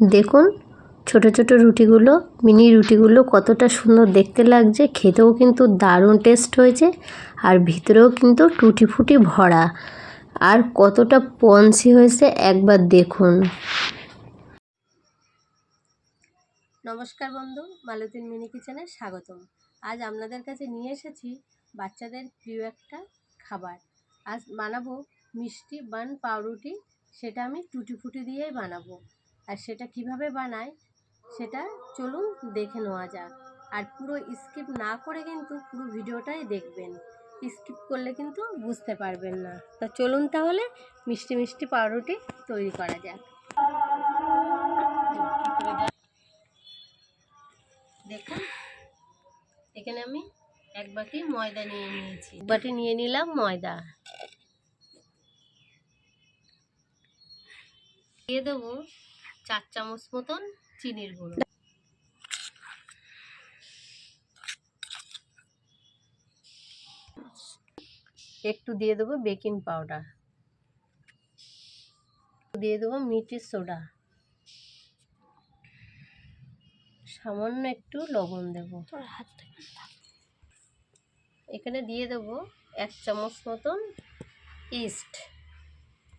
দেখুন, ছোট ছোট রুটিগুলো, মিনি রুটিগুলো কতটা সুন্দর দেখতে লাগছে। খেতেও কিন্তু দারুণ টেস্ট হয়েছে আর ভিতরেও কিন্তু টুটি ফুটি ভরা। আর কতটা পন্সি হয়েছে একবার দেখুন। নমস্কার বন্ধু, মালতীন মিনি কিচেনে স্বাগতম। আজ আপনাদের কাছে নিয়ে এসেছি বাচ্চাদের প্রিয় একটা খাবার। আজ বানাবো মিষ্টি বান পাউরুটি, সেটা আমি টুটি ফুটি দিয়েই বানাবো। আর সেটা কীভাবে বানায় সেটা চলুন দেখে নেওয়া যাক। আর পুরো স্কিপ না করে কিন্তু পুরো ভিডিওটাই দেখবেন। স্কিপ করলে কিন্তু বুঝতে পারবেন না। তা চলুন তাহলে মিষ্টি মিষ্টি পাউরুটি তৈরি করা যাক। দেখুন, এখানে আমি এক বাটি ময়দা নিয়ে নিয়েছি। এক বাটি নিয়ে নিলাম ময়দা। দিয়ে দেবো চার চামচ মতন চিনির গুঁড়ো। একটু দিয়ে দেবো বেকিং পাউডার। দিয়ে দেবো মিষ্টির সোডা। সামান্য একটু লবণ দেব। এখানে দিয়ে দেবো এক চামচ মতন ইস্ট।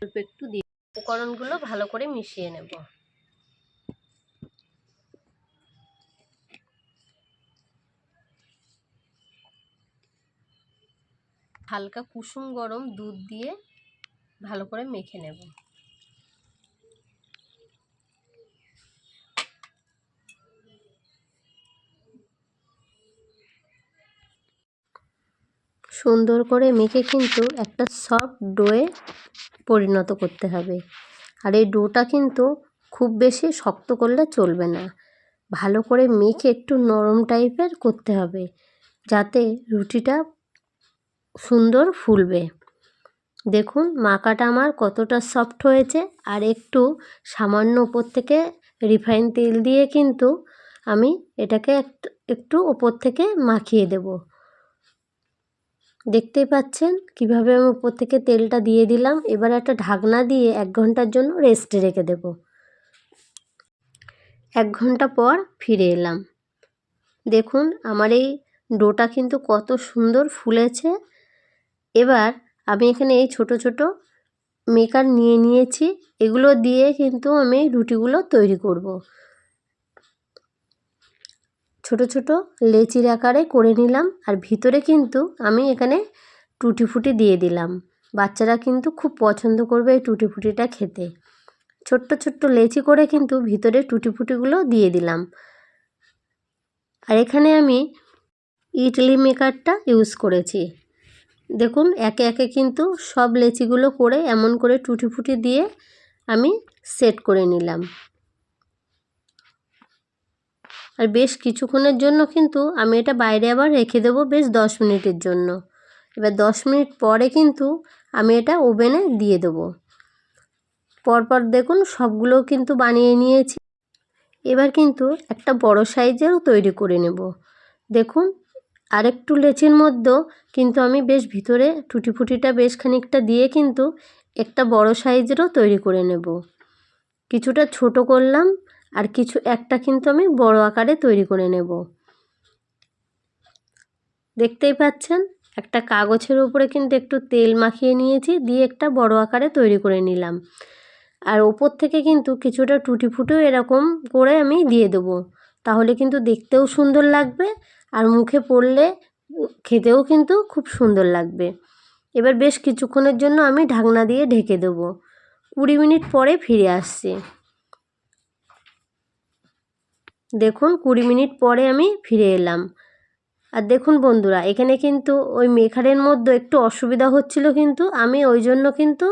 অল্প একটু দিয়ে উপকরণগুলো ভালো করে মিশিয়ে নেব। হালকা কুসুম গরম দুধ দিয়ে ভালো করে মেখে নেব। সুন্দর করে মেখে কিন্তু একটা সফট ডোয়ে পরিণত করতে হবে। আর এই ডোটা কিন্তু খুব বেশি শক্ত করলে চলবে না। ভালো করে মেখে একটু নরম টাইপের করতে হবে। যাতে রুটিটা সুন্দর ফুলবে। দেখুন মাখাটা আমার কতটা সফট হয়েছে আর একটু সামান্য উপর থেকে রিফাইন তেল দিয়ে কিন্তু আমি এটাকে একটু উপর থেকে মাখিয়ে দেব। দেখতেই পাচ্ছেন কীভাবে আমি উপর থেকে তেলটা দিয়ে দিলাম। এবার একটা ঢাকনা দিয়ে এক ঘণ্টার জন্য রেস্টে রেখে দেব। এক ঘণ্টা পর ফিরে এলাম। দেখুন, আমার এই ডোটা কিন্তু কত সুন্দর ফুলেছে। এবার আমি এখানে এই ছোট ছোট মেকার নিয়ে নিয়েছি। এগুলো দিয়ে কিন্তু আমি রুটিগুলো তৈরি করব। ছোট ছোট লেচির আকারে করে নিলাম আর ভিতরে কিন্তু আমি এখানে টুটি ফুটি দিয়ে দিলাম। বাচ্চারা কিন্তু খুব পছন্দ করবে এই টুটি ফুটিটা খেতে। ছোট্ট ছোট্ট লেচি করে কিন্তু ভিতরে টুটি ফুটিগুলো দিয়ে দিলাম। আর এখানে আমি ইডলি মেকারটা ইউজ করেছি। দেখুন, একে একে কিন্তু সব লেচিগুলো করে এমন করে টুটি ফুটি দিয়ে আমি সেট করে নিলাম। আর বেশ কিছুক্ষণের জন্য কিন্তু আমি এটা বাইরে আবার রেখে দেবো বেশ দশ মিনিটের জন্য। এবার দশ মিনিট পরে কিন্তু আমি এটা ওভেনে দিয়ে দেবো। পরপর দেখুন, সবগুলো কিন্তু বানিয়ে নিয়েছি। এবার কিন্তু একটা বড় সাইজেরও তৈরি করে নেব। দেখুন আরেকটু লেচির মধ্যেও কিন্তু আমি বেশ ভিতরে টুটি ফুটিটা বেশ খানিকটা দিয়ে কিন্তু একটা বড় সাইজেরও তৈরি করে নেব। কিছুটা ছোট করলাম আর কিছু একটা কিন্তু আমি বড় আকারে তৈরি করে নেব। দেখতেই পাচ্ছেন, একটা কাগজের উপরে কিন্তু একটু তেল মাখিয়ে নিয়েছি, দিয়ে একটা বড় আকারে তৈরি করে নিলাম। আর ওপর থেকে কিন্তু কিছুটা টুটি ফুটেও এরকম করে আমি দিয়ে দেবো। তাহলে কিন্তু দেখতেও সুন্দর লাগবে আর মুখে পড়লে খেতেও কিন্তু খুব সুন্দর লাগবে। এবার বেশ কিছুক্ষণের জন্য আমি ঢাকনা দিয়ে ঢেকে দেবো। কুড়ি মিনিট পরে ফিরে আসছি। দেখুন, কুড়ি মিনিট পরে আমি ফিরে এলাম। আর দেখুন বন্ধুরা, এখানে কিন্তু ওই মেখারের মধ্যে একটু অসুবিধা হচ্ছিল কিন্তু আমি ওই জন্য কিন্তু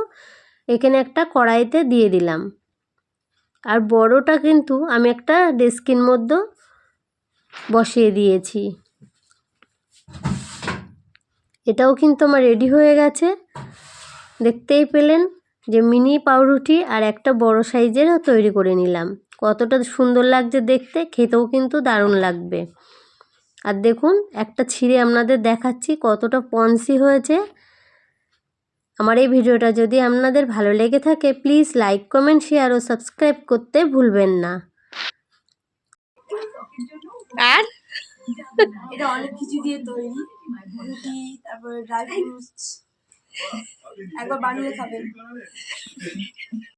এখানে একটা কড়াইতে দিয়ে দিলাম। আর বড়টা কিন্তু আমি একটা ডেস্কির মধ্যে বসিয়ে দিয়েছি। এটাও কিন্তু আমার রেডি হয়ে গেছে। দেখতেই পেলেন যে মিনি পাউরুটি আর একটা বড় সাইজের তৈরি করে নিলাম। কতটা সুন্দর লাগছে দেখতে, খেতেও কিন্তু দারুণ লাগবে। আর দেখুন, একটা ছিঁড়ে আপনাদের দেখাচ্ছি কতটা পন্সি হয়েছে। আমার এই ভিডিওটা যদি আপনাদের ভালো লেগে থাকে প্লিজ লাইক কমেন্ট শেয়ার ও সাবস্ক্রাইব করতে ভুলবেন না। আর? এটা অনেক কিছু দিয়ে তৈরি। রুটি তারপর ড্রাই ফ্রুটস একবার বানিয়ে খাবেন।